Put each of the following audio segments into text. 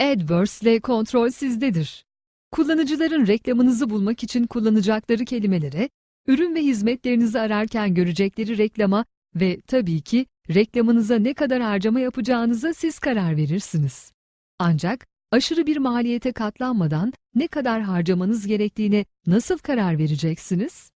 AdWords ile kontrol sizdedir. Kullanıcıların reklamınızı bulmak için kullanacakları kelimelere, ürün ve hizmetlerinizi ararken görecekleri reklama ve tabii ki reklamınıza ne kadar harcama yapacağınıza siz karar verirsiniz. Ancak aşırı bir maliyete katlanmadan ne kadar harcamanız gerektiğine nasıl karar vereceksiniz?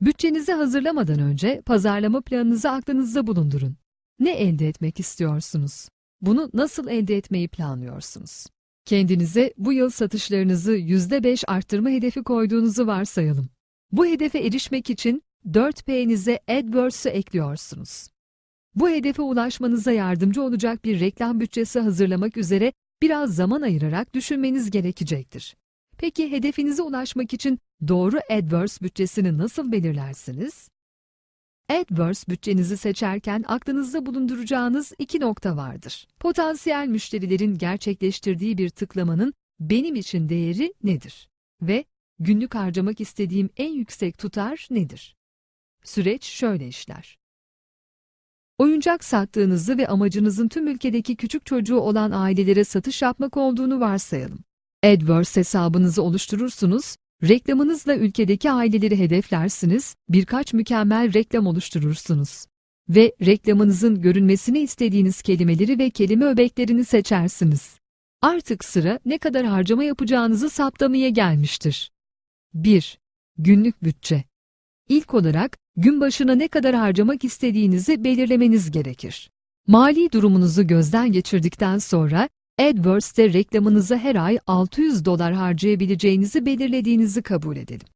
Bütçenizi hazırlamadan önce pazarlama planınızı aklınızda bulundurun. Ne elde etmek istiyorsunuz? Bunu nasıl elde etmeyi planlıyorsunuz? Kendinize bu yıl satışlarınızı %5 arttırma hedefi koyduğunuzu varsayalım. Bu hedefe erişmek için 4P'nize AdWords'u ekliyorsunuz. Bu hedefe ulaşmanıza yardımcı olacak bir reklam bütçesi hazırlamak üzere biraz zaman ayırarak düşünmeniz gerekecektir. Peki hedefinize ulaşmak için doğru AdWords bütçesini nasıl belirlersiniz? AdWords bütçenizi seçerken aklınızda bulunduracağınız iki nokta vardır. Potansiyel müşterilerin gerçekleştirdiği bir tıklamanın benim için değeri nedir? Ve günlük harcamak istediğim en yüksek tutar nedir? Süreç şöyle işler. Oyuncak sattığınızı ve amacınızın tüm ülkedeki küçük çocuğu olan ailelere satış yapmak olduğunu varsayalım. AdWords hesabınızı oluşturursunuz, reklamınızla ülkedeki aileleri hedeflersiniz, birkaç mükemmel reklam oluşturursunuz. Ve reklamınızın görünmesini istediğiniz kelimeleri ve kelime öbeklerini seçersiniz. Artık sıra ne kadar harcama yapacağınızı saptamaya gelmiştir. 1. Günlük bütçe. İlk olarak gün başına ne kadar harcamak istediğinizi belirlemeniz gerekir. Mali durumunuzu gözden geçirdikten sonra AdWords'te reklamınıza her ay 600 dolar harcayabileceğinizi belirlediğinizi kabul edelim.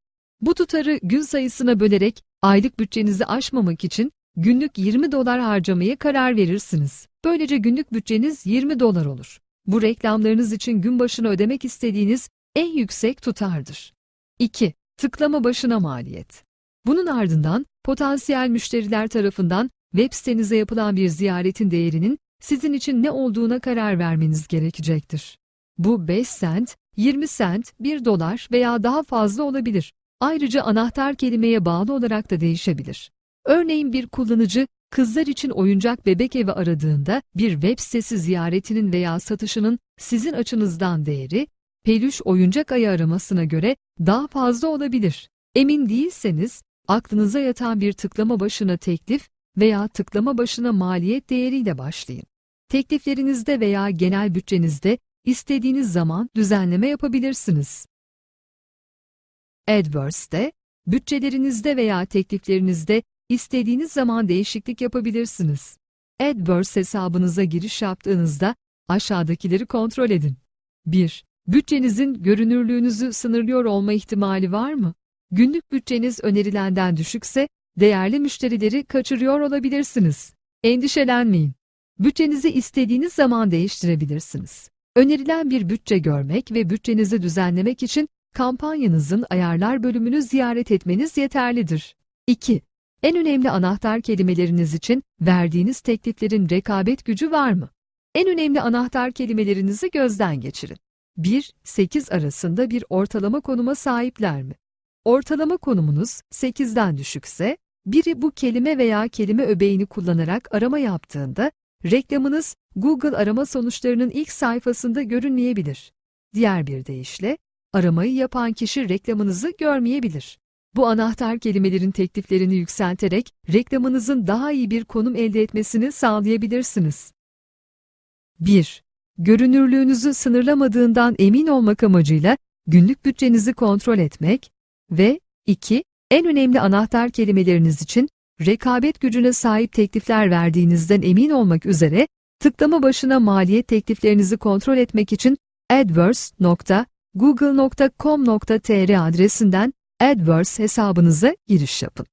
Bu tutarı gün sayısına bölerek aylık bütçenizi aşmamak için günlük 20 dolar harcamaya karar verirsiniz. Böylece günlük bütçeniz 20 dolar olur. Bu reklamlarınız için gün başına ödemek istediğiniz en yüksek tutardır. 2. Tıklama başına maliyet. Bunun ardından potansiyel müşteriler tarafından web sitenize yapılan bir ziyaretin değerinin sizin için ne olduğuna karar vermeniz gerekecektir. Bu 5 sent, 20 sent, 1 dolar veya daha fazla olabilir. Ayrıca anahtar kelimeye bağlı olarak da değişebilir. Örneğin bir kullanıcı kızlar için oyuncak bebek evi aradığında bir web sitesi ziyaretinin veya satışının sizin açınızdan değeri, peluş oyuncak ayı aramasına göre daha fazla olabilir. Emin değilseniz, aklınıza yatan bir tıklama başına teklif veya tıklama başına maliyet değeriyle başlayın. Tekliflerinizde veya genel bütçenizde istediğiniz zaman düzenleme yapabilirsiniz. AdWords'te, bütçelerinizde veya tekliflerinizde istediğiniz zaman değişiklik yapabilirsiniz. AdWords hesabınıza giriş yaptığınızda aşağıdakileri kontrol edin. 1. Bütçenizin görünürlüğünüzü sınırlıyor olma ihtimali var mı? Günlük bütçeniz önerilenden düşükse, değerli müşterileri kaçırıyor olabilirsiniz. Endişelenmeyin. Bütçenizi istediğiniz zaman değiştirebilirsiniz. Önerilen bir bütçe görmek ve bütçenizi düzenlemek için kampanyanızın ayarlar bölümünü ziyaret etmeniz yeterlidir. 2. En önemli anahtar kelimeleriniz için verdiğiniz tekliflerin rekabet gücü var mı? En önemli anahtar kelimelerinizi gözden geçirin. 1-8 arasında bir ortalama konuma sahipler mi? Ortalama konumunuz 8'den düşükse, biri bu kelime veya kelime öbeğini kullanarak arama yaptığında, reklamınız Google arama sonuçlarının ilk sayfasında görünmeyebilir. Diğer bir deyişle, aramayı yapan kişi reklamınızı görmeyebilir. Bu anahtar kelimelerin tekliflerini yükselterek reklamınızın daha iyi bir konum elde etmesini sağlayabilirsiniz. 1. Görünürlüğünüzü sınırlamadığından emin olmak amacıyla günlük bütçenizi kontrol etmek ve 2. En önemli anahtar kelimeleriniz için rekabet gücüne sahip teklifler verdiğinizden emin olmak üzere tıklama başına maliyet tekliflerinizi kontrol etmek için adwords.google.com.tr adresinden AdWords hesabınıza giriş yapın.